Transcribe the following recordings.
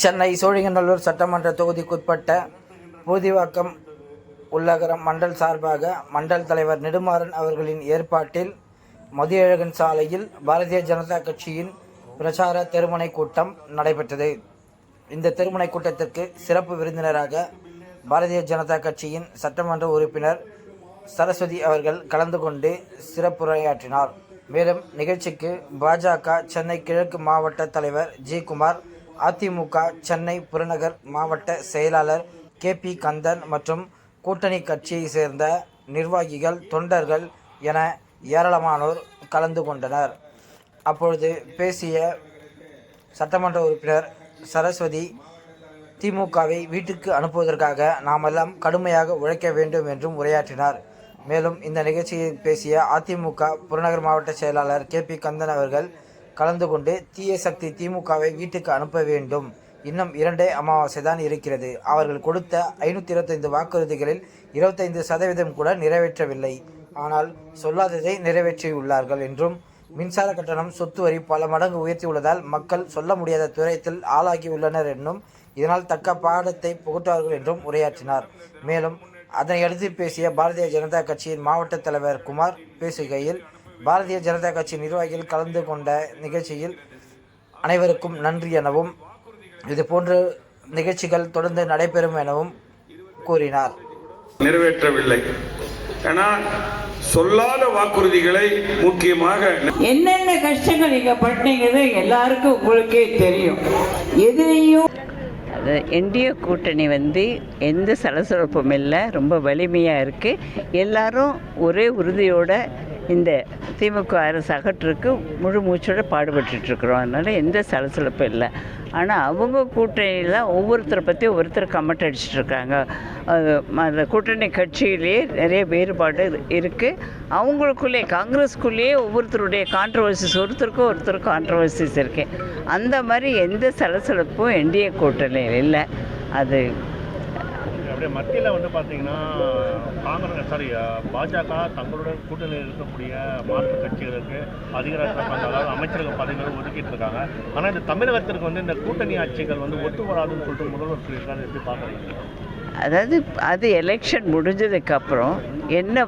சென்னை சோழிங்கநல்லூர் சட்டமன்ற தொகுதிக்குட்பட்ட பூதிவாக்கம் உள்ளகரம் மண்டல் சார்பாக மண்டல் தலைவர் நெடுமாறன் அவர்களின் ஏற்பாட்டில் மதியழகன் சாலையில் பாரதிய ஜனதா கட்சியின் பிரச்சார தெருமுனை கூட்டம் நடைபெற்றது. இந்த தெருமுனை கூட்டத்திற்கு சிறப்பு விருந்தினராக பாரதிய ஜனதா கட்சியின் சட்டமன்ற உறுப்பினர் சரஸ்வதி அவர்கள் கலந்து கொண்டு சிறப்புரையாற்றினார். மேலும் நிகழ்ச்சிக்கு பாஜக சென்னை கிழக்கு மாவட்ட தலைவர் ஜி. குமார் அதிமுக சென்னை புறநகர் மாவட்ட செயலாளர் கே பி கந்தன் மற்றும் கூட்டணி கட்சியை சேர்ந்த நிர்வாகிகள் தொண்டர்கள் என ஏராளமானோர் கலந்து கொண்டனர். அப்பொழுது பேசிய சட்டமன்ற உறுப்பினர் சரஸ்வதி திமுகவை வீட்டுக்கு அனுப்புவதற்காக நாமெல்லாம் கடுமையாக உழைக்க வேண்டும் என்றும் உரையாற்றினார். மேலும் இந்த நிகழ்ச்சியில் பேசிய அதிமுக புறநகர் மாவட்ட செயலாளர் கே பி கந்தன் அவர்கள் கலந்து கொண்டு தீய சக்தி திமுகவை வீட்டுக்கு அனுப்ப வேண்டும். இன்னும் இரண்டே அமாவாசை தான் இருக்கிறது. அவர்கள் கொடுத்த ஐநூற்றி இருபத்தைந்து வாக்குறுதிகளில் இருபத்தைந்து சதவீதம் கூட நிறைவேற்றவில்லை. ஆனால் சொல்லாததை நிறைவேற்றியுள்ளார்கள் என்றும் மின்சார கட்டணம் சொத்து வரி பல மடங்கு உயர்த்தியுள்ளதால் மக்கள் சொல்ல முடியாத துயரத்தில் ஆளாகியுள்ளனர் என்னும் இதனால் தக்க பாடத்தை புகட்டுவார்கள் என்றும் உரையாற்றினார். மேலும் அதனை அடுத்து பேசிய பாரதிய ஜனதா கட்சியின் மாவட்ட தலைவர் குமார் பேசுகையில் பாரதிய ஜனதா கட்சி நிர்வாகிகள் கலந்து கொண்ட நிகழ்ச்சியில் அனைவருக்கும் நன்றி எனவும் இதுபோன்ற நிகழ்ச்சிகள் தொடர்ந்து நடைபெறும் எனவும் கூறினார். நிறைவேற்றவில்லை. ஏன்னா சொல்லாத வாக்குறுதிகளை முக்கியமாக என்னென்ன கஷ்டங்கள் நீங்க பட்டீங்கிறது எல்லாருக்கும் உங்களுக்கே தெரியும். எதுலேயும் அது என்டிஏ கூட்டணி வந்து எந்த சலசலப்பும் இல்லை ரொம்ப வலிமையாக இருக்குது எல்லாரும் ஒரே உறுதியோட இந்த திமுக அரசு அகற்றுக்கு முழு மூச்சோட பாடுபட்டுருக்குறோம் அதனால் எந்த சலசலப்பும் இல்லை. ஆனால் அவங்க கூட்டணியில் ஒவ்வொருத்தரை பற்றி ஒவ்வொருத்தர் கமெண்ட் அடிச்சிட்டு இருக்காங்க அது அந்த கூட்டணி கட்சியிலேயே நிறைய வேறுபாடு இருக்குது அவங்களுக்குள்ளே காங்கிரஸ்குள்ளேயே ஒவ்வொருத்தருடைய கான்ட்ரவர்சிஸ் ஒருத்தருக்கும் ஒருத்தருக்கும் கான்ட்ரவர்சிஸ் இருக்குது அந்த மாதிரி எந்த சலசலப்பும் என்டிஏ கூட்டணியில் இல்லை. அது அப்படியே மத்தியில் வந்து பார்த்தீங்கன்னா காங்கிரஸ் சாரி பாஜக தங்களுடன் கூட்டணியில் இருக்கக்கூடிய மாற்று கட்சிகளுக்கு அதிகாரத்தில் அதாவது அமைச்சர்கள் பதவிகள் ஒதுக்கிட்டு இருக்காங்க. ஆனால் இந்த தமிழகத்திற்கு வந்து இந்த கூட்டணி ஆட்சிகள் வந்து ஒத்து வராதுன்னு சொல்லிட்டு முதல்வர் சொல்லியிருக்காரு எப்படி பார்க்குறீங்க? அதாவது அது எலெக்ஷன் முடிஞ்சதுக்கப்புறம் என்ன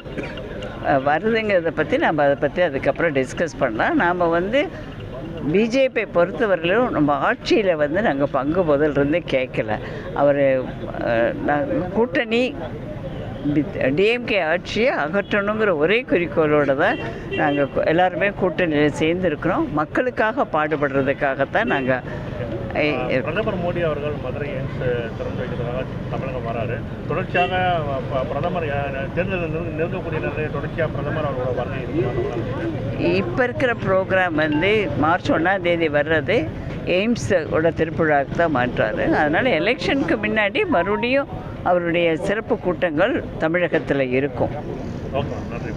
வருதுங்கிறத பற்றி நம்ம அதை பற்றி அதுக்கப்புறம் டிஸ்கஸ் பண்ணலாம். நாம் வந்து பிஜேபியை பொறுத்தவரையிலும் நம்ம ஆட்சியில் வந்து நாங்கள் பங்கு முதல்ல கேட்கல. அவர் கூட்டணி டிஎம்கே ஆட்சியை அகற்றணுங்கிற ஒரே குறிக்கோளோடு தான் நாங்கள் எல்லாருமே கூட்டணியில் சேர்ந்துருக்கிறோம். மக்களுக்காக பாடுபடுறதுக்காகத்தான் நாங்கள் பிரதமர் மோடி அவர்கள் மதுரை எய்ம்ஸ் திறந்து வைக்கிறதுக்காக தமிழகம் வராரு. தொடர்ச்சியாக பிரதமர் தேர்தல் நெருங்க- நெருங்கக்கூடிய நிலையில் தொடர்ச்சியாக பிரதமர் அவரோட வருகை இப்போ இருக்கிற ப்ரோக்ராம் வந்து மார்ச் ஒன்றாம் தேதி வர்றது எய்ம்ஸோட திருப்புழாவுக்கு தான் மாற்றுறாரு அதனால் எலெக்ஷனுக்கு முன்னாடி மறுபடியும் அவருடைய சிறப்பு கூட்டங்கள் தமிழகத்தில் இருக்கும். ஓகே நன்றி.